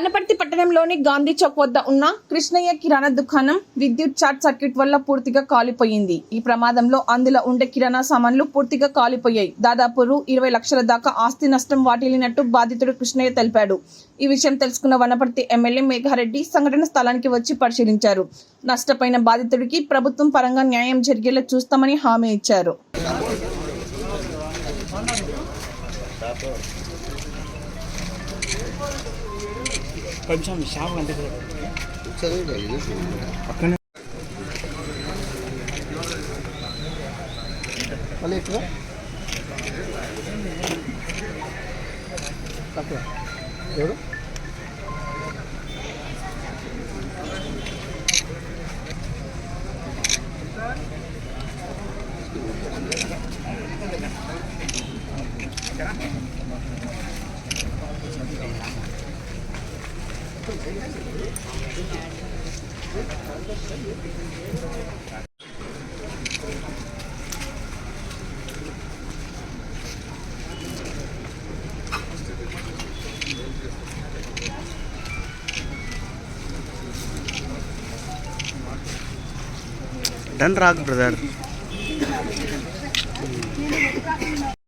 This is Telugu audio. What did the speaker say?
వనపర్తి పట్టణంలోని గాంధీ చౌక్ వద్ద ఉన్న కృష్ణయ్య కిరాణా దుకాణం విద్యుత్ షార్ట్ సర్క్యూట్ వల్ల పూర్తిగా కాలిపోయింది. ఈ ప్రమాదంలో అందులో ఉండే కిరాణా సామాన్లు పూర్తిగా కాలిపోయాయి. దాదాపు రూ. ఇరవై లక్షల దాకా ఆస్తి నష్టం వాటిల్లినట్టు బాధితుడు కృష్ణయ్య తెలిపాడు. ఈ విషయం తెలుసుకున్న వనపర్తి ఎమ్మెల్యే మేఘారెడ్డి సంఘటన స్థలానికి వచ్చి పరిశీలించారు. నష్టపోయిన బాధితుడికి ప్రభుత్వం పరంగా న్యాయం జరిగేలా చూస్తామని హామీ ఇచ్చారు. కొంచెం షాప్ కనిపిస్తుంది చదువు ఇది పక్కనే మళ్ళీ అక్కడ ఎవరు? Dan rag brother.